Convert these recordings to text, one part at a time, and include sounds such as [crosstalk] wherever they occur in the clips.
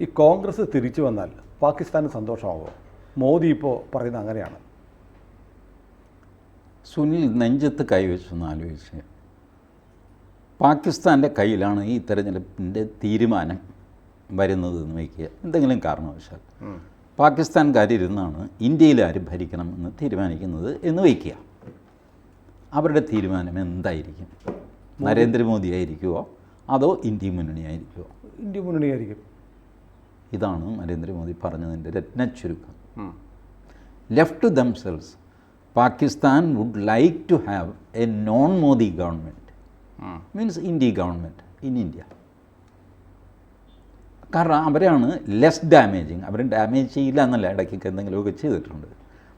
ഈ കോൺഗ്രസ് തിരിച്ചു വന്നാൽ പാകിസ്ഥാന് സന്തോഷമാകുമോ മോദി ഇപ്പോൾ പറയുന്നത് അങ്ങനെയാണ്. സുനിൽ നെഞ്ചത്ത് കൈവച്ചൊന്ന് ആലോചിച്ച്. പാകിസ്ഥാന്റെ കയ്യിലാണ് ഈ തെരഞ്ഞെടുപ്പിന്റെ തീരുമാനം വരുന്നത് എന്ന് വയ്ക്കുക. എന്തെങ്കിലും കാരണവശാൽ. പാകിസ്ഥാൻകാരിരുന്നാണ് ഇന്ത്യയിൽ ആര് ഭരിക്കണം എന്ന് തീരുമാനിക്കുന്നത് എന്ന് വയ്ക്കുക. അവരുടെ തീരുമാനം എന്തായിരിക്കും? നരേന്ദ്രമോദി ആയിരിക്കുമോ അതോ ഇന്ത്യ മുന്നണി ആയിരിക്കുമോ ഇന്ത്യ മുന്നണിയായിരിക്കും ഇതാണ് നരേന്ദ്രമോദി പറഞ്ഞതിന്റെ രത്നച്ചുരുക്കം left to themselves Pakistan would like to have a non Modi government means India government in India കാരണം അവരാണ് ലെസ് ഡാമേജിങ് അവർ ഡാമേജ് ചെയ്യില്ല എന്നല്ല ഇടയ്ക്കൊക്കെ എന്തെങ്കിലുമൊക്കെ ചെയ്തിട്ടുണ്ട്.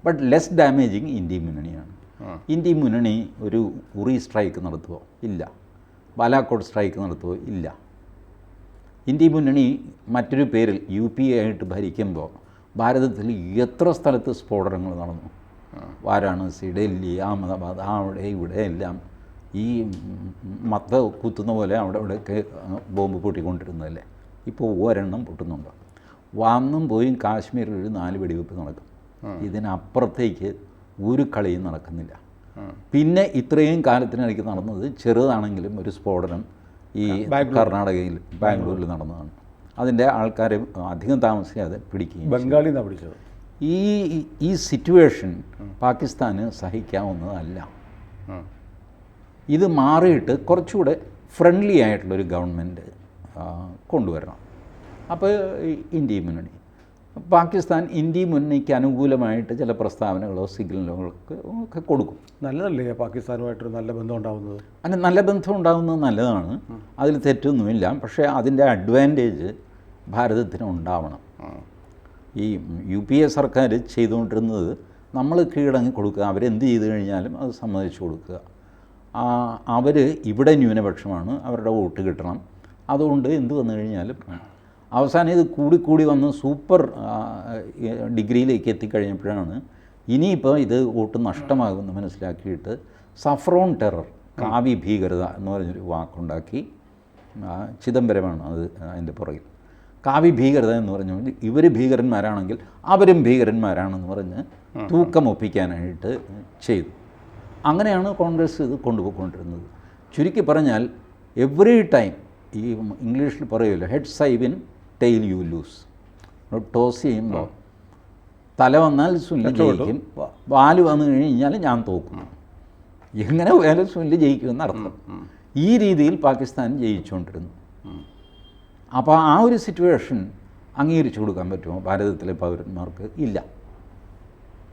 ബട്ട് ലെസ് ഡാമേജിങ് ഇന്ത്യ മുന്നണിയാണ്. ഇന്ത്യ മുന്നണി ഒരു ഉറി സ്ട്രൈക്ക് നടത്തുമോ ഇല്ല. ബാലാക്കോട്ട് സ്ട്രൈക്ക് നടത്തുമോ ഇല്ല. ഇന്ത്യ മുന്നണി മറ്റൊരു പേരിൽ യു പി എ ആയിട്ട് ഭരിക്കുമ്പോൾ ഭാരതത്തിൽ എത്ര സ്ഥലത്ത് സ്ഫോടനങ്ങൾ നടന്നു? വാരാണസി ഡൽഹി അഹമ്മദാബാദ് അവിടെ ഇവിടെ എല്ലാം ഈ മത്ത കുത്തുന്ന പോലെ അവിടെ ഇവിടെയൊക്കെ ബോംബ് പൊട്ടിക്കൊണ്ടിരുന്നതല്ലേ? ഇപ്പോൾ ഒരെണ്ണം പൊട്ടുന്നുണ്ടോ. വന്നും പോയും കാശ്മീരിൽ ഒരു നാല് വെടിവെപ്പ് നടക്കും. ഇതിനപ്പുറത്തേക്ക് ഒരു കളിയും നടക്കുന്നില്ല. പിന്നെ ഇത്രയും കാലത്തിനിടയ്ക്ക് നടന്നത് ചെറുതാണെങ്കിലും ഒരു സ്ഫോടനം ഈ കർണാടകയിൽ ബാംഗ്ലൂരിൽ നടന്നതാണ്. അതിന്റെ ആൾക്കാരെ അധികം താമസിക്കാതെ പിടിക്കുകയും. ബംഗാളിൽ നിന്നാണ് പിടിച്ചത്? ഈ ഈ സിറ്റുവേഷൻ പാകിസ്ഥാന് സഹിക്കാവുന്നതല്ല. ഇത് മാറിയിട്ട് കുറച്ചുകൂടെ ഫ്രണ്ട്ലി ആയിട്ടുള്ളൊരു ഗവൺമെന്റ് കൊണ്ടുവരണം. അപ്പോൾ ഇന്ത്യയും ഇന്ത്യ മുന്നണി. പാകിസ്ഥാൻ ഇന്ത്യയും മുന്നണിക്ക് അനുകൂലമായിട്ട് ചില പ്രസ്താവനകളോ സിഗ്നലുകളോ ഒക്കെ ഒക്കെ കൊടുക്കും. നല്ലതല്ലേ പാകിസ്ഥാനുമായിട്ടൊരു നല്ല ബന്ധം ഉണ്ടാകുന്നത് അങ്ങനെ നല്ല ബന്ധം ഉണ്ടാകുന്നത് നല്ലതാണ്. അതിൽ തെറ്റൊന്നുമില്ല. പക്ഷേ അതിന്റെ അഡ്വാന്റേജ് ഭാരതത്തിന് ഉണ്ടാവണം. ഈ യു പി എ സർക്കാർ ചെയ്തുകൊണ്ടിരുന്നത് നമ്മൾ കീഴടങ്ങി കൊടുക്കുക. അവരെന്ത് ചെയ്തു കഴിഞ്ഞാലും അത് സമ്മതിച്ചു കൊടുക്കുക. അവർ ഇവിടെ ന്യൂനപക്ഷമാണ്. അവരുടെ വോട്ട് കിട്ടണം. അതുകൊണ്ട് എന്ത് വന്നു കഴിഞ്ഞാലും അവസാനം ഇത് കൂടി കൂടി വന്ന് സൂപ്പർ ഡിഗ്രിയിലേക്ക് എത്തിക്കഴിഞ്ഞപ്പോഴാണ് ഇനിയിപ്പോൾ ഇത് വോട്ട് നഷ്ടമാകുമെന്ന് മനസ്സിലാക്കിയിട്ട് സഫ്രോൺ ടെറർ കാവി ഭീകരത എന്ന് പറഞ്ഞൊരു വാക്കുണ്ടാക്കി ചിദംബരമാണ് അത് അതിന്റെ പുറകിൽ. കാവി ഭീകരത എന്ന് പറഞ്ഞു ഇവർ ഭീകരന്മാരാണെങ്കിൽ അവരും ഭീകരന്മാരാണെന്ന് പറഞ്ഞ് തൂക്കം ഒപ്പിക്കാനായിട്ട് ചെയ്തു. അങ്ങനെയാണ് കോൺഗ്രസ് ഇത് കൊണ്ടുപോയിക്കൊണ്ടിരുന്നത്. ചുരുക്കി പറഞ്ഞാൽ എവറി ടൈം ഈ ഇംഗ്ലീഷിൽ പറയുമല്ലോ head I win tail you lose toss ചെയ്യുമ്പോൾ തല വന്നാൽ സുനിൽ ജയിക്കും. വാൽ വന്നു കഴിഞ്ഞാൽ ഞാൻ തോക്കും. എങ്ങനെ പോയാലും സുനിൽ ജയിക്കുമെന്ന് അർത്ഥം. ഈ രീതിയിൽ പാകിസ്ഥാൻ ജയിച്ചുകൊണ്ടിരുന്നു. അപ്പോൾ ആ ഒരു സിറ്റുവേഷൻ അംഗീകരിച്ചു കൊടുക്കാൻ പറ്റുമോ? ഭാരതത്തിലെ പൗരന്മാർക്ക് ഇല്ല.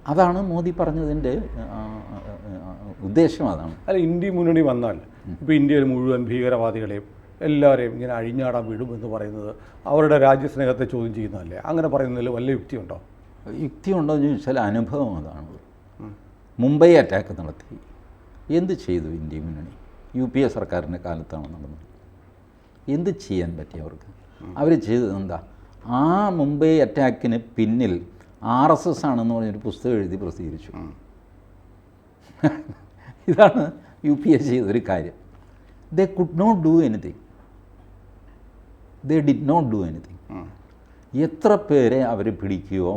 അതാണ് മോദി പറഞ്ഞതിന്റെ ഉദ്ദേശം അതാണ്. അല്ല ഇന്ത്യ മുന്നണി വന്നാൽ ഇപ്പോൾ ഇന്ത്യയിൽ മുഴുവൻ ഭീകരവാദികളെയും എല്ലാവരെയും ഇങ്ങനെ അഴിഞ്ഞാടാൻ വിടും എന്ന് പറയുന്നത് അവരുടെ രാജ്യസ്നേഹത്തെ ചോദ്യം ചെയ്യുന്നതല്ലേ? അങ്ങനെ പറയുന്നതിൽ വല്ല യുക്തിയുണ്ടോ? യുക്തി ഉണ്ടോ എന്ന് ചോദിച്ചാൽ അനുഭവം അതാണ്. മുംബൈ അറ്റാക്ക് നടത്തി. എന്ത് ചെയ്തു ഇന്ത്യ മുന്നണി? യു പി എ സർക്കാരിന്റെ കാലത്താണ് നടന്നത്. എന്ത് ചെയ്യാൻ പറ്റി അവർക്ക്? അവർ ചെയ്തത് എന്താ? ആ മുംബൈ അറ്റാക്കിന് പിന്നിൽ ആർ എസ് എസ് ആണെന്ന് പറഞ്ഞൊരു പുസ്തകം എഴുതി പ്രസിദ്ധീകരിച്ചു. ഇതാണ് യു പി എ ചെയ്തൊരു കാര്യം. They could not do anything they did not do anything എത്ര പേരെ അവർ പിടിക്കുകയോ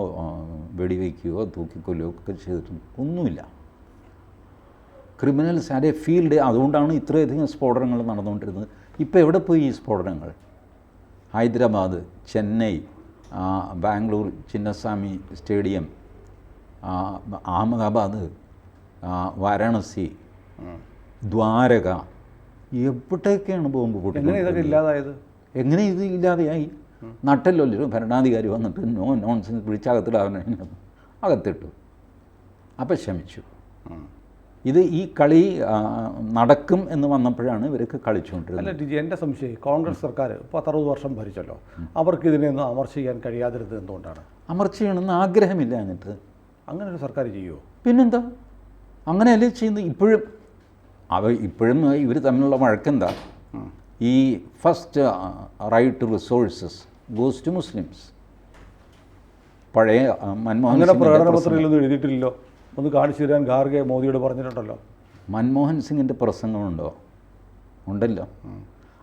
വെടിവെക്കുകയോ തൂക്കിക്കൊല്ലുകയോ ഒക്കെ ചെയ്തിട്ടുണ്ട്? ഒന്നുമില്ല. ക്രിമിനൽസ് ആരെ ഫീൽഡ് അതുകൊണ്ടാണ് ഇത്രയധികം സ്ഫോടനങ്ങൾ നടന്നുകൊണ്ടിരുന്നത്. ഇപ്പോൾ എവിടെ പോയി ഈ സ്ഫോടനങ്ങൾ? ഹൈദരാബാദ് ചെന്നൈ ബാംഗ്ലൂർ ചിന്നസ്വാമി സ്റ്റേഡിയം അഹമ്മദാബാദ് വാരാണസി ദ്വാരക. എവിടെയൊക്കെയാണ് ബോംബ് പൊട്ടി ഇല്ലാതായത്? എങ്ങനെ ഇത് ഇല്ലാതെയായി? നട്ടല്ലൊരു ഭരണാധികാരി വന്നിട്ട് നോ നോൺസെൻസ് അവനെ അകത്തിട്ടു. അപ്പം ക്ഷമിച്ചു ഇത് ഈ കളി നടക്കും എന്ന് വന്നപ്പോഴാണ് ഇവർക്ക് കളിച്ചുകൊണ്ടിരുന്നത്. അല്ല ടിജി എന്റെ സംശയം കോൺഗ്രസ് സർക്കാർ പത്തറുപത് വർഷം ഭരിച്ചല്ലോ. അവർക്ക് ഇതിനെയൊന്നും അമർച്ച ചെയ്യാൻ കഴിയാതിരുന്നത് എന്തുകൊണ്ടാണ്? അമർച്ച ചെയ്യണമെന്ന് ആഗ്രഹമില്ല എന്നിട്ട്. അങ്ങനെ ഒരു സർക്കാർ ചെയ്യുമോ പിന്നെന്താ? അങ്ങനെയല്ലേ ചെയ്യുന്നത്? ഇപ്പോഴും അവ ഇപ്പോഴും ഇവർ തമ്മിലുള്ള വഴക്കെന്താ? ഈ first right resources goes to Muslims പഴയ മൻമോഹൻ അങ്ങനെ പ്രകടനപത്രയിലൊന്നും എഴുതിയിട്ടില്ലല്ലോ. ഒന്ന് കാണിച്ചു തരാൻ ഖാർഗെ മോദിയോട് പറഞ്ഞിട്ടുണ്ടല്ലോ. മൻമോഹൻ സിംഗിന്റെ പ്രസംഗമുണ്ടോ? ഉണ്ടല്ലോ.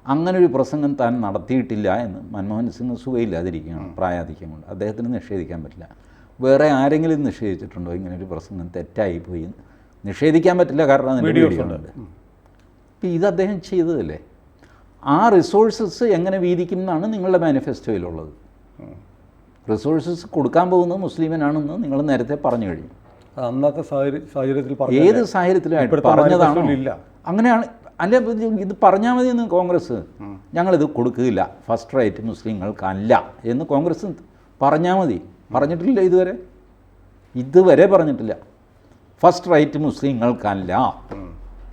അങ്ങനെ ഒരു പ്രസംഗം താൻ നടത്തിയിട്ടില്ല എന്ന് മൻമോഹൻ സിംഗ് സുഖയില്ലാതിരിക്കുകയാണ് പ്രായാധിക്യം കൊണ്ട് അദ്ദേഹത്തിന് നിഷേധിക്കാൻ പറ്റില്ല. വേറെ ആരെങ്കിലും നിഷേധിച്ചിട്ടുണ്ടോ ഇങ്ങനെ ഒരു പ്രസംഗം തെറ്റായി പോയി നിഷേധിക്കാൻ പറ്റില്ല കാരണം അതിന്റെ വീഡിയോ ഉണ്ട്. ഉണ്ട്. ഇത് അദ്ദേഹം ചെയ്തതല്ലേ? ആ റിസോഴ്സസ് എങ്ങനെ വീതിക്കും എന്നാണ് നിങ്ങളുടെ മാനിഫെസ്റ്റോയിലുള്ളത് റിസോഴ്സസ് കൊടുക്കാൻ പോകുന്നത് മുസ്ലിമിനാണെന്ന് നിങ്ങൾ നേരത്തെ പറഞ്ഞു കഴിഞ്ഞു. അന്നത്തെ സാഹചര്യ- സാഹചര്യത്തിൽ ഏത് സാഹചര്യത്തിലും പറഞ്ഞതാണോ. ഇല്ല. അങ്ങനെയാണ് അല്ല ഇത് ഇത് പറഞ്ഞാൽ മതി എന്ന് കോൺഗ്രസ്. ഞങ്ങളിത് കൊടുക്കുകയില്ല. ഫസ്റ്റ് റൈറ്റ് മുസ്ലിങ്ങൾക്കല്ല എന്ന് കോൺഗ്രസ് പറഞ്ഞാൽ മതി. പറഞ്ഞിട്ടില്ല ഇതുവരെ? ഇതുവരെ പറഞ്ഞിട്ടില്ല. ഫസ്റ്റ് റൈറ്റ് മുസ്ലിങ്ങൾക്കല്ല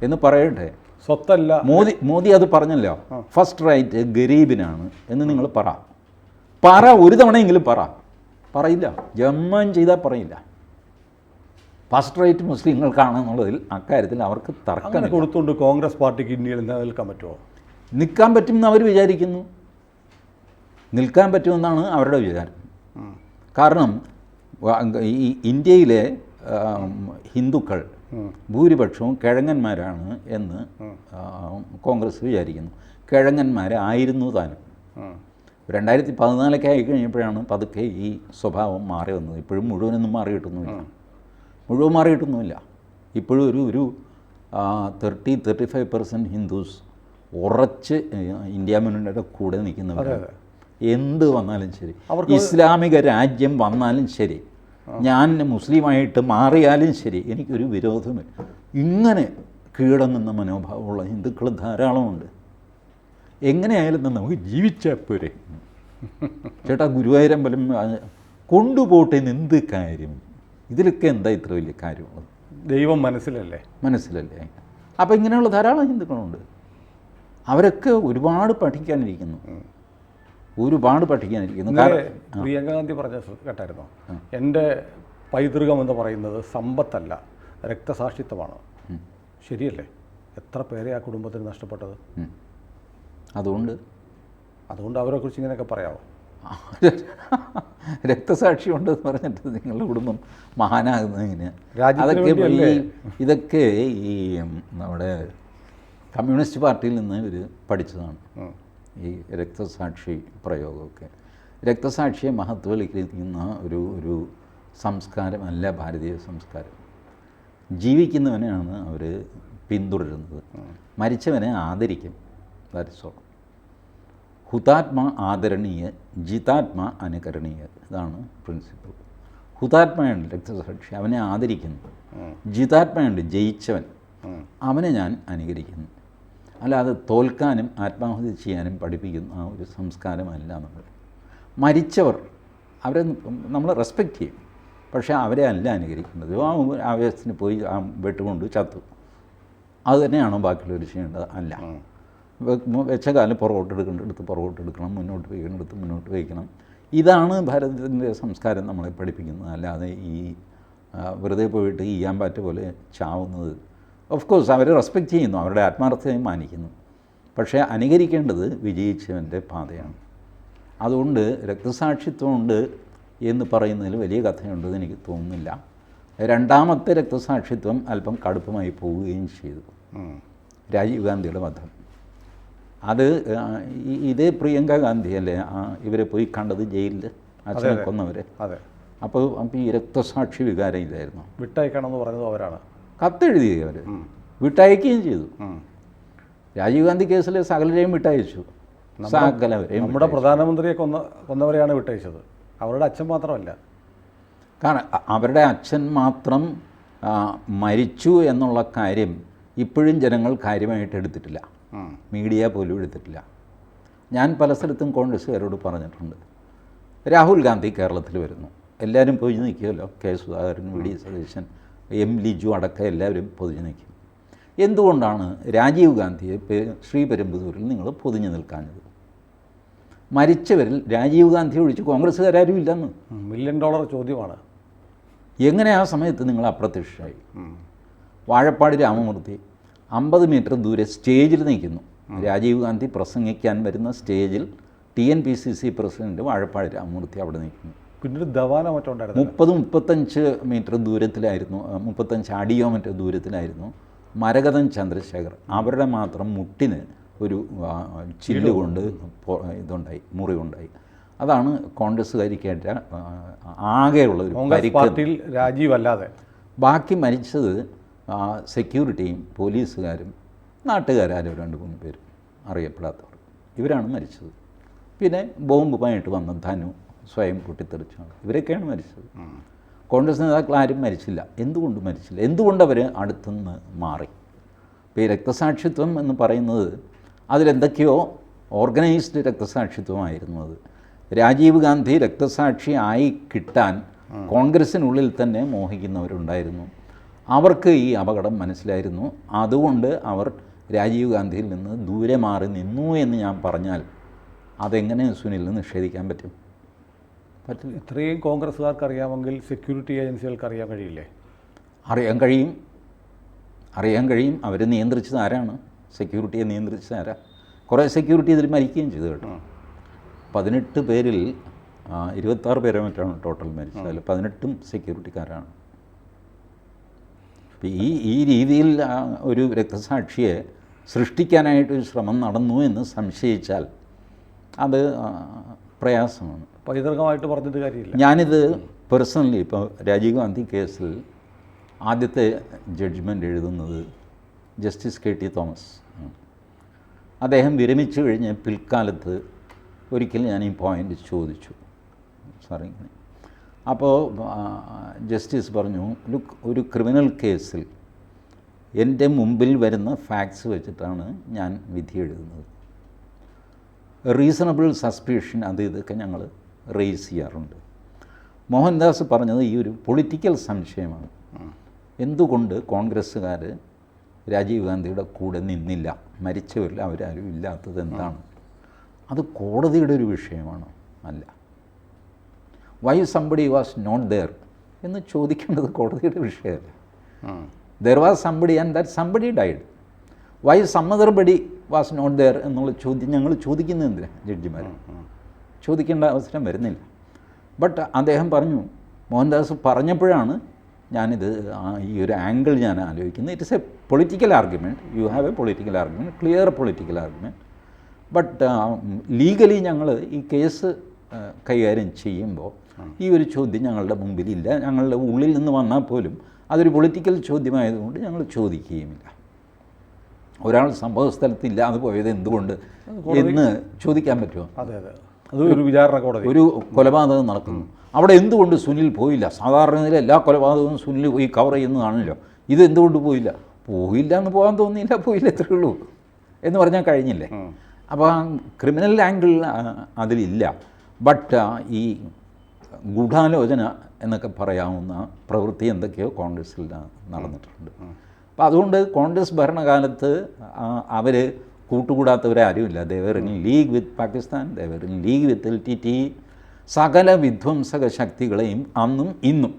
എന്ന് പറയട്ടെ സ്വത്തല്ല. മോദി മോദി അത് പറഞ്ഞല്ലോ. ഫസ്റ്റ് റൈറ്റ് ഗരീബിനാണ് എന്ന് നിങ്ങൾ പറ. പറ ഒരു തവണയെങ്കിലും പറ. പറയില്ല. ജമ്മൻ ചെയ്താൽ പറയില്ല. ഫസ്റ്റ് റൈറ്റ് മുസ്ലിങ്ങൾക്കാണെന്നുള്ളതിൽ അക്കാര്യത്തിൽ അവർക്ക് തർക്കം കൊടുത്തുകൊണ്ട് കോൺഗ്രസ് പാർട്ടിക്ക് ഇന്ത്യയിൽ നിലനിൽക്കാൻ പറ്റുമോ നിൽക്കാൻ പറ്റുമെന്ന് അവർ വിചാരിക്കുന്നു. നിൽക്കാൻ പറ്റുമെന്നാണ് അവരുടെ വിചാരം. കാരണം ഈ ഇന്ത്യയിലെ ഹിന്ദുക്കൾ ഭൂരിപക്ഷവും കിഴങ്ങന്മാരാണ് എന്ന് കോൺഗ്രസ് വിചാരിക്കുന്നു. കിഴങ്ങന്മാരായിരുന്നു താനും. രണ്ടായിരത്തി പതിനാലൊക്കെ ആയി കഴിഞ്ഞപ്പോഴാണ് പതുക്കെ ഈ സ്വഭാവം മാറി വന്നത്. ഇപ്പോഴും മുഴുവനൊന്നും മാറിയിട്ടൊന്നുമില്ല. മുഴുവൻ മാറിയിട്ടൊന്നുമില്ല. ഇപ്പോഴും ഒരു ഒരു thirty thirty five percent Hindus ഉറച്ച് ഇന്ത്യ മുന്നണിയുടെ കൂടെ നിൽക്കുന്നവരാണ്. എന്ത് വന്നാലും ശരി. ഇസ്ലാമിക രാജ്യം വന്നാലും ശരി. ഞാൻ മുസ്ലിമായിട്ട് മാറിയാലും ശരി എനിക്കൊരു വിരോധമില്ല. ഇങ്ങനെ കീഴടങ്ങുന്ന മനോഭാവമുള്ള ഹിന്ദുക്കൾ ധാരാളമുണ്ട്. എങ്ങനെയായാലും നമുക്ക് ജീവിച്ചാൽ പോരെ. ചേട്ടാ ഗുരുവായൂരമ്പലം കൊണ്ടുപോട്ടെ എന്ത് കാര്യം? ഇതിലൊക്കെ എന്താ ഇത്ര വലിയ കാര്യമുള്ളത്? ദൈവം മനസ്സിലല്ലേ? മനസ്സിലല്ലേ? അപ്പോൾ ഇങ്ങനെയുള്ള ധാരാളം ഹിന്ദുക്കളുണ്ട്. അവരൊക്കെ ഒരുപാട് പഠിക്കാനിരിക്കുന്നു. ഒരുപാട് പഠിക്കാനിരിക്കുന്നു പ്രിയങ്ക ഗാന്ധി പറഞ്ഞ കേട്ടായിരുന്നു? എന്റെ പൈതൃകം എന്ന് പറയുന്നത് സമ്പത്തല്ല രക്തസാക്ഷിത്വമാണ്. ശരിയല്ലേ? എത്ര പേരെ ആ കുടുംബത്തിന് നഷ്ടപ്പെട്ടത്? അതുകൊണ്ട്? അതുകൊണ്ട് അവരെ കുറിച്ച് ഇങ്ങനെയൊക്കെ പറയാമോ [laughs] രക്തസാക്ഷി ഉണ്ടെന്ന് പറഞ്ഞിട്ട് നിങ്ങളുടെ കുടുംബം മഹാനാകുന്നത് എങ്ങനെയാണ് അതൊക്കെ ഈ? ഇതൊക്കെ ഈ നമ്മുടെ കമ്മ്യൂണിസ്റ്റ് പാർട്ടിയിൽ നിന്ന് ഇവർ പഠിച്ചതാണ്. ഈ രക്തസാക്ഷി പ്രയോഗമൊക്കെ. രക്തസാക്ഷിയെ മഹത്വവൽക്കരിക്കുന്ന ഒരു ഒരു സംസ്കാരമല്ല ഭാരതീയ സംസ്കാരം. ജീവിക്കുന്നവനെയാണ് അവർ പിന്തുടരുന്നത്. മരിച്ചവനെ ആദരിക്കും. ദാറ്റ്സ് ഹുതാത്മ ആദരണീയ ജിതാത്മ അനുകരണീയ. ഇതാണ് പ്രിൻസിപ്പിൾ ഹുതാത്മയുണ്ട് രക്തസാക്ഷി അവനെ ആദരിക്കുന്നു. ജിതാത്മയുണ്ട് ജയിച്ചവൻ. അവനെ ഞാൻ അനുകരിക്കുന്നു. അല്ലാതെ തോൽക്കാനും ആത്മാഹുതി ചെയ്യാനും പഠിപ്പിക്കുന്ന ആ ഒരു സംസ്കാരമല്ല നമ്മൾ. മരിച്ചവർ അവരെ നമ്മൾ റെസ്പെക്റ്റ് ചെയ്യും. പക്ഷേ അവരെ അല്ല അനുകരിക്കേണ്ടത് ആ ആവേശത്തിന് പോയി ആ വെട്ടുകൊണ്ട് ചത്തു. അത് തന്നെയാണോ ബാക്കിയുള്ളവർ ചെയ്യേണ്ടത്? അല്ല. വെച്ച കാലം പുറകോട്ട് എടുക്കേണ്ടടുത്ത് പുറകോട്ട് എടുക്കണം മുന്നോട്ട് വയ്ക്കേണ്ടടുത്ത് മുന്നോട്ട് വയ്ക്കണം. ഇതാണ് ഭാരതത്തിന്റെ സംസ്കാരം നമ്മളെ പഠിപ്പിക്കുന്നത്. അല്ലാതെ ഈ വെറുതെ പോയിട്ട് ഈ ഈയാമ്പാറ്റ പോലെ ചാവുന്നത് ഓഫ് കോഴ്സ് അവരെ റെസ്പെക്റ്റ് ചെയ്യുന്നു. അവരുടെ ആത്മാർത്ഥതയും മാനിക്കുന്നു. പക്ഷേ അനുകരിക്കേണ്ടത് വിജയിച്ചവന്റെ പാതയാണ്. അതുകൊണ്ട് രക്തസാക്ഷിത്വമുണ്ട് എന്ന് പറയുന്നതിൽ വലിയ കഥയുണ്ടെന്ന് എനിക്ക് തോന്നുന്നില്ല. രണ്ടാമത്തെ രക്തസാക്ഷിത്വം അല്പം കടുപ്പമായി പോവുകയും ചെയ്തു. രാജീവ് ഗാന്ധിയുടെ വധം. അത് ഇതേ പ്രിയങ്ക ഗാന്ധി അല്ലേ ഇവരെ പോയി കണ്ടത് ജയിലിൽ അച്ഛനെ കൊന്നവരെ. അതെ. അപ്പോൾ അപ്പോൾ ഈ രക്തസാക്ഷി വികാരം ഇല്ലായിരുന്നു. വിട്ടയക്കണം എന്ന് പറഞ്ഞത് അവരാണ്. കത്തെഴുതി അവർ വിട്ടയക്കുകയും ചെയ്തു. രാജീവ് ഗാന്ധി കേസിൽ സകലരെയും വിട്ടയച്ചു. സകലവരെയും നമ്മുടെ പ്രധാനമന്ത്രിയെ കൊന്ന കൊന്നവരെയാണ് വിട്ടയച്ചത്. അവരുടെ അച്ഛൻ മാത്രമല്ല. കാരണം അവരുടെ അച്ഛൻ മാത്രം മരിച്ചു എന്നുള്ള കാര്യം ഇപ്പോഴും ജനങ്ങൾ കാര്യമായിട്ട് എടുത്തിട്ടില്ല. മീഡിയ പോലും എടുത്തിട്ടില്ല. ഞാൻ പല സ്ഥലത്തും കോൺഗ്രസ്സുകാരോട് പറഞ്ഞിട്ടുണ്ട്. രാഹുൽ ഗാന്ധി കേരളത്തിൽ വരുന്നു. എല്ലാവരും പോയി നിൽക്കുമല്ലോ. K Sudhakaran V D Satheesan. M Liju അടക്കം എല്ലാവരും പൊതിഞ്ഞു നിൽക്കും. എന്തുകൊണ്ടാണ് രാജീവ് ഗാന്ധിയെ ശ്രീ ശ്രീപെരുമ്പുതൂരിൽ നിങ്ങൾ പൊതിഞ്ഞു നിൽക്കാഞ്ഞത്? മരിച്ചവരിൽ രാജീവ് ഗാന്ധി ഒഴിച്ച് കോൺഗ്രസ്സുകാരും ഇല്ലെന്ന്. മില്യൺ ഡോളർ ചോദ്യമാണ്. എങ്ങനെ ആ സമയത്ത് നിങ്ങൾ അപ്രത്യക്ഷമായി. വാഴപ്പാട് രാമമൂർത്തി അമ്പത് മീറ്റർ ദൂരെ സ്റ്റേജിൽ നിൽക്കുന്നു. രാജീവ് ഗാന്ധി പ്രസംഗിക്കാൻ വരുന്ന സ്റ്റേജിൽ T N P C C president Vazhappad Ramamoorthy അവിടെ നിൽക്കുന്നു. പിന്നീട് ദവാന മറ്റോ ഉണ്ടായിരുന്നു മുപ്പത് മുപ്പത്തഞ്ച് മീറ്റർ ദൂരത്തിലായിരുന്നു മുപ്പത്തഞ്ച് അടിയോ മറ്റോ ദൂരത്തിലായിരുന്നു മരകഥൻ ചന്ദ്രശേഖർ. അവരുടെ മാത്രം മുട്ടിന് ഒരു ചില്ല് കൊണ്ട് ഇതുണ്ടായി മുറിവുണ്ടായി. അതാണ് കോൺഗ്രസ്സുകാരിക്കേറ്റ ആകെയുള്ള ഒരു പാർട്ടിയിൽ രാജീവ് അല്ലാതെ ബാക്കി മരിച്ചത് സെക്യൂരിറ്റിയും പോലീസുകാരും നാട്ടുകാരും രണ്ട് മൂന്ന് പേരും അറിയപ്പെടാത്തവർ. ഇവരാണ് മരിച്ചത്. പിന്നെ ബോംബുമായിട്ട് വന്ന ധനു. സ്വയം പൊട്ടിത്തെറിച്ചു ഇവരൊക്കെയാണ് മരിച്ചത്. കോൺഗ്രസ് നേതാക്കൾ ആരും മരിച്ചില്ല. എന്തുകൊണ്ട് മരിച്ചില്ല? എന്തുകൊണ്ട് അവർ അടുത്തുനിന്ന് മാറി? ഇപ്പോൾ ഈ രക്തസാക്ഷിത്വം എന്ന് പറയുന്നത് അതിലെന്തൊക്കെയോ ഓർഗനൈസ്ഡ് രക്തസാക്ഷിത്വമായിരുന്നു അത്. രാജീവ് ഗാന്ധി രക്തസാക്ഷി ആയി കിട്ടാൻ കോൺഗ്രസ്സിനുള്ളിൽ തന്നെ മോഹിക്കുന്നവരുണ്ടായിരുന്നു. അവർക്ക് ഈ അപകടം മനസ്സിലായിരുന്നു. അതുകൊണ്ട് അവർ രാജീവ് ഗാന്ധിയിൽ നിന്ന് ദൂരെ മാറി നിന്നു എന്ന് ഞാൻ പറഞ്ഞാൽ അതെങ്ങനെ സുനിലിന് നിഷേധിക്കാൻ പറ്റും? പറ്റില്ല ഇത്രയും കോൺഗ്രസ്സുകാർക്ക് അറിയാമെങ്കിൽ സെക്യൂരിറ്റി ഏജൻസികൾക്ക് അറിയാൻ കഴിയില്ലേ? അറിയാൻ കഴിയും. അറിയാൻ കഴിയും. അവർ നിയന്ത്രിച്ചത് ആരാണ്? സെക്യൂരിറ്റിയെ നിയന്ത്രിച്ചത് ആരാ? കുറേ സെക്യൂരിറ്റി ഇതിൽ മരിക്കുകയും ചെയ്തു കേട്ടോ. പതിനെട്ട് പേരിൽ ഇരുപത്താറ് പേരെ മറ്റാണ് ടോട്ടൽ മരിച്ചത്. അതിൽ പതിനെട്ടും സെക്യൂരിറ്റിക്കാരാണ് ഈ ഈ രീതിയിൽ ഒരു രക്തസാക്ഷിയെ സൃഷ്ടിക്കാനായിട്ടൊരു ശ്രമം നടന്നു എന്ന് സംശയിച്ചാൽ അത് പ്രയാസമാണ്. പൈതൃകമായിട്ട് പറഞ്ഞിട്ട് കാര്യമില്ല. ഞാനിത് പേഴ്സണലി ഇപ്പോൾ രാജീവ് ഗാന്ധി കേസിൽ ആദ്യത്തെ ജഡ്ജ്മെന്റ് എഴുതുന്നത് ജസ്റ്റിസ് കെ ടി തോമസ് അദ്ദേഹം വിരമിച്ചു കഴിഞ്ഞ് പിൽക്കാലത്ത് ഒരിക്കലും ഞാൻ ഈ പോയിന്റ് ചോദിച്ചു. സാറി അപ്പോൾ ജസ്റ്റിസ് പറഞ്ഞു ലുക്ക് ഒരു ക്രിമിനൽ കേസിൽ എന്റെ മുമ്പിൽ വരുന്ന ഫാക്ട്സ് വെച്ചിട്ടാണ് ഞാൻ വിധി എഴുതുന്നത്. റീസണബിൾ സസ്പീഷൻ അത് ഇതൊക്കെ ഞങ്ങൾ റേസ് ചെയ്യാറുണ്ട്. മോഹൻദാസ് പറഞ്ഞത് ഈ ഒരു പൊളിറ്റിക്കൽ സംശയമാണ്. എന്തുകൊണ്ട് കോൺഗ്രസ്സുകാർ രാജീവ് ഗാന്ധിയുടെ കൂടെ നിന്നില്ല? മരിച്ചവരിൽ അവരാരും ഇല്ലാത്തത് എന്താണ്? അത് കോടതിയുടെ ഒരു വിഷയമാണ്? അല്ല. Why somebody was not there എന്ന് ചോദിക്കേണ്ടത് കോടതിയുടെ വിഷയമല്ല. There was somebody and that somebody died why somebody was not there എന്നുള്ള ചോദ്യം ഞങ്ങൾ ചോദിക്കുന്നതെന്തിനാണ് ജഡ്ജിമാർ ചോദിക്കേണ്ട അവസരം വരുന്നില്ല. ബട്ട് അദ്ദേഹം പറഞ്ഞു മോഹൻദാസ് പറഞ്ഞപ്പോഴാണ് ഞാനിത് ഈ ഒരു ആംഗിൾ ഞാൻ ആലോചിക്കുന്നത്. It's a political argument you have a political argument clear political argument but legally ഞങ്ങൾ ഈ കേസ് കൈകാര്യം ചെയ്യുമ്പോൾ ഈ ഒരു ചോദ്യം ഞങ്ങളുടെ മുമ്പിലില്ല. ഞങ്ങളുടെ ഉള്ളിൽ നിന്ന് വന്നാൽ പോലും അതൊരു പൊളിറ്റിക്കൽ ചോദ്യമായതുകൊണ്ട് ഞങ്ങൾ ചോദിക്കുകയുമില്ല. ഒരാൾ സംഭവ സ്ഥലത്ത് ഇല്ലാതെ പോയത് എന്തുകൊണ്ട് എന്ന് ചോദിക്കാൻ പറ്റുമോ? അതെ അതെ. അത് ഒരു വിചാരണ കോടതി. ഒരു കൊലപാതകം നടക്കുന്നു. അവിടെ എന്തുകൊണ്ട് സുനിൽ പോയില്ല? സാധാരണ നില എല്ലാ കൊലപാതകവും സുനിൽ പോയി കവർ ചെയ്യുന്നതാണല്ലോ. ഇത് എന്തുകൊണ്ട് പോയില്ല? പോയില്ല എന്ന് പോകാൻ തോന്നിയില്ല പോയില്ല ഇത്രയേ ഉള്ളൂ എന്ന് പറഞ്ഞാൽ കഴിഞ്ഞില്ലേ? അപ്പോൾ ആ ക്രിമിനൽ ആംഗിൾ അതിലില്ല. ബട്ട് ഈ ഗൂഢാലോചന എന്നൊക്കെ പറയാവുന്ന പ്രവൃത്തി എന്തൊക്കെയോ കോൺഗ്രസ്സിൽ നടന്നിട്ടുണ്ട്. അപ്പോൾ അതുകൊണ്ട് കോൺഗ്രസ് ഭരണകാലത്ത് അവർ കൂട്ടുകൂടാത്തവരാരുമില്ല they were in league with Pakistan they were in league with L T T സകല വിധ്വംസക ശക്തികളെയും അന്നും ഇന്നും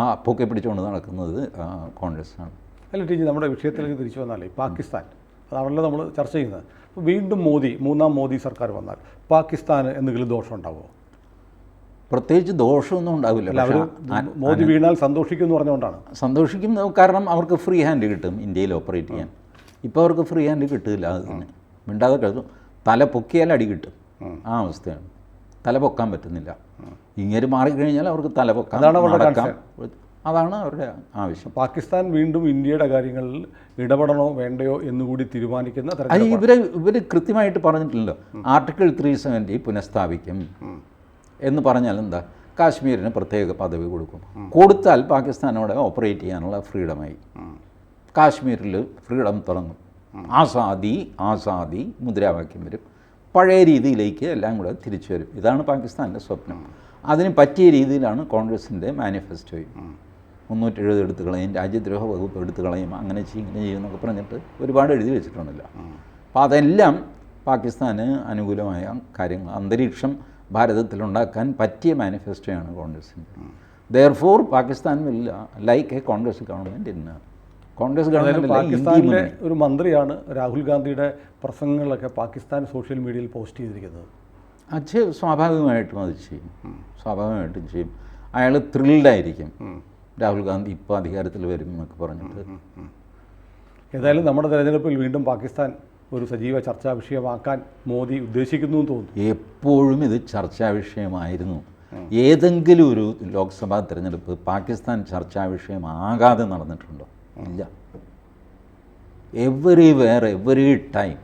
ആ പൊക്കെ പിടിച്ചുകൊണ്ട് നടക്കുന്നത് കോൺഗ്രസ് കോൺഗ്രസ്സാണ് അല്ല ടീച്ചർ നമ്മുടെ വിഷയത്തിലേക്ക് തിരിച്ചു വന്നാലേ പാകിസ്ഥാൻ അതാണല്ലോ നമ്മൾ ചർച്ച ചെയ്യുന്നത്. അപ്പോൾ വീണ്ടും മോദി മൂന്നാം മോദി സർക്കാർ വന്നാൽ പാകിസ്ഥാന് എന്തെങ്കിലും ദോഷം ഉണ്ടാവുമോ? പ്രത്യേകിച്ച് ദോഷമൊന്നും ഉണ്ടാവില്ല. മോദി വീണാൽ സന്തോഷിക്കും എന്ന് പറഞ്ഞുകൊണ്ടാണ്. സന്തോഷിക്കും കാരണം അവർക്ക് ഫ്രീ ഹാൻഡ് കിട്ടും ഇന്ത്യയിൽ ഓപ്പറേറ്റ് ചെയ്യാൻ. ഇപ്പോൾ അവർക്ക് ഫ്രീ ഹാൻഡ് കിട്ടില്ല അത് തന്നെ. മിണ്ടാതെ കിടക്കും. തല പൊക്കിയാൽ അടി കിട്ടും. ആ അവസ്ഥയാണ്. തല പൊക്കാൻ പറ്റുന്നില്ല. ഇങ്ങനെ മാറിക്കഴിഞ്ഞാൽ അവർക്ക് തല പൊക്കാം അതാണ് അവരുടെ ആവശ്യം. പാകിസ്ഥാൻ വീണ്ടും ഇന്ത്യയുടെ കാര്യങ്ങളിൽ ഇടപെടണോ വേണ്ടയോ എന്നുകൂടി തീരുമാനിക്കുന്ന അത് ഇവർ ഇവർ കൃത്യമായിട്ട് പറഞ്ഞിട്ടില്ലല്ലോ. ആർട്ടിക്കിൾ ത്രീ സെവന്റി പുനഃസ്ഥാപിക്കും എന്ന് പറഞ്ഞാൽ എന്താ? കാശ്മീരിന് പ്രത്യേക പദവി കൊടുക്കും. കൊടുത്താൽ പാകിസ്ഥാനോടെ ഓപ്പറേറ്റ് ചെയ്യാനുള്ള ഫ്രീഡമായി. കാശ്മീരിൽ ഫ്രീഡം തുടങ്ങും. ആസാദി ആസാദി മുദ്രാവാക്യം വരും. പഴയ രീതിയിലേക്ക് എല്ലാം കൂടെ തിരിച്ചു വരും. ഇതാണ് പാകിസ്ഥാന്റെ സ്വപ്നം. അതിന് പറ്റിയ രീതിയിലാണ് കോൺഗ്രസിന്റെ മാനിഫെസ്റ്റോയും മുന്നൂറ്റി എഴുപത് എടുത്തു കളയും രാജ്യദ്രോഹ വകുപ്പ് എടുത്തു കളയും അങ്ങനെ ചെയ്യും ഇങ്ങനെ ചെയ്യും എന്നൊക്കെ പറഞ്ഞിട്ട് ഒരുപാട് എഴുതി വെച്ചിട്ടുണ്ടല്ലോ. അപ്പോൾ അതെല്ലാം പാകിസ്ഥാന് അനുകൂലമായ കാര്യങ്ങൾ അന്തരീക്ഷം ഭാരതത്തിലുണ്ടാക്കാൻ പറ്റിയ മാനിഫെസ്റ്റോയാണ് കോൺഗ്രസിന്റെ. There for Pakistan will like a Congress government in Congress പാകിസ്ഥാനിലെ ഒരു മന്ത്രിയാണ് രാഹുൽ ഗാന്ധിയുടെ പ്രസംഗങ്ങളൊക്കെ പാകിസ്ഥാൻ സോഷ്യൽ മീഡിയയിൽ പോസ്റ്റ് ചെയ്തിരിക്കുന്നത്. അത് സ്വാഭാവികമായിട്ടും അത് ചെയ്യും. സ്വാഭാവികമായിട്ടും ചെയ്യും. അയാൾ ത്രില്ഡായിരിക്കും രാഹുൽ ഗാന്ധി ഇപ്പോൾ അധികാരത്തിൽ വരും എന്നൊക്കെ പറഞ്ഞിട്ട്. ഏതായാലും നമ്മുടെ തെരഞ്ഞെടുപ്പിൽ വീണ്ടും പാകിസ്ഥാൻ ഒരു സജീവ ചർച്ചാ വിഷയമാക്കാൻ മോദി ഉദ്ദേശിക്കുന്നു എന്ന് തോന്നുന്നു. എപ്പോഴും ഇത് ചർച്ചാ വിഷയമായിരുന്നു. ഏതെങ്കിലും ഒരു ലോക്സഭാ തിരഞ്ഞെടുപ്പ് പാകിസ്ഥാൻ ചർച്ചാ വിഷയമാകാതെ നടന്നിട്ടുണ്ടോ? ഇല്ല. എവറി വെയർ എവറി ടൈം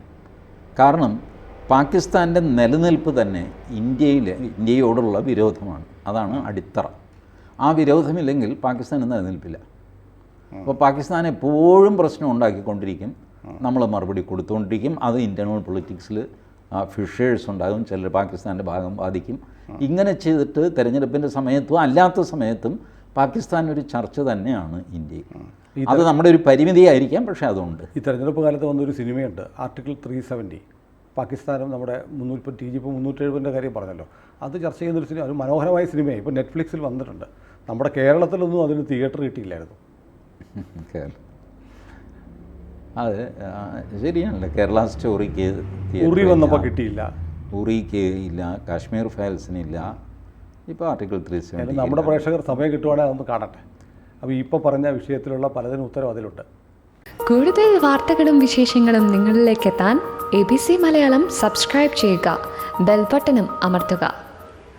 കാരണം പാകിസ്ഥാന്റെ നിലനിൽപ്പ് തന്നെ ഇന്ത്യയിലെ ഇന്ത്യയോടുള്ള വിരോധമാണ്. അതാണ് അടിത്തറ. ആ വിരോധമില്ലെങ്കിൽ പാകിസ്ഥാൻ നിലനിൽപ്പില്ല. അപ്പോൾ പാകിസ്ഥാൻ എപ്പോഴും പ്രശ്നം ഉണ്ടാക്കിക്കൊണ്ടിരിക്കും. നമ്മൾ മറുപടി കൊടുത്തുകൊണ്ടിരിക്കും അത് ഇന്റർണൽ പൊളിറ്റിക്സിൽ ഫിഷേഴ്സ് ഉണ്ടാകും. ചിലർ പാകിസ്ഥാന്റെ ഭാഗം ബാധിക്കും. ഇങ്ങനെ ചെയ്തിട്ട് തെരഞ്ഞെടുപ്പിന്റെ സമയത്തും അല്ലാത്ത സമയത്തും പാകിസ്ഥാൻ ഒരു ചർച്ച തന്നെയാണ് ഇന്ത്യയിൽ. അത് നമ്മുടെ ഒരു പരിമിതിയായിരിക്കാം പക്ഷേ അതുണ്ട്. ഈ തെരഞ്ഞെടുപ്പ് കാലത്ത് വന്നൊരു സിനിമയുണ്ട്. ആർട്ടിക്കിൾ ത്രീ സെവന്റി പാകിസ്ഥാനും നമ്മുടെ മുന്നൂറ്റി ടി ജി ഇപ്പോൾ മുന്നൂറ്റെഴുപതിന്റെ കാര്യം പറഞ്ഞല്ലോ. അത് ചർച്ച ചെയ്യുന്നൊരു സിനിമ ഒരു മനോഹരമായ സിനിമയാണ്. ഇപ്പോൾ നെറ്റ്ഫ്ലിക്സിൽ വന്നിട്ടുണ്ട്. നമ്മുടെ കേരളത്തിലൊന്നും അതിന് തിയേറ്റർ കിട്ടിയില്ലായിരുന്നു. [laughs] അത് ശരിയാണല്ലോ. കേരള സ്റ്റോറിക്ക് ഉറി വന്നപ്പോൾ കിട്ടിയില്ല. ഉറിക്ക് ഇല്ല. കാശ്മീർ ഫയൽസിനില്ല ഇപ്പോൾ ആർട്ടിക്കിൾ ത്രീ അതിന് നമ്മുടെ പ്രേക്ഷകർ സമയം കിട്ടുവാണെങ്കിൽ അതൊന്ന് കാണട്ടെ. അപ്പോൾ ഇപ്പോൾ പറഞ്ഞ വിഷയത്തിലുള്ള പലതിനും ഉത്തരം അതിലുണ്ട്. കൂടുതൽ വാർത്തകളും വിശേഷങ്ങളും നിങ്ങളിലേക്ക് എത്താൻ A B C Malayalam subscribe ചെയ്യുക. ബെൽബട്ടനും അമർത്തുക.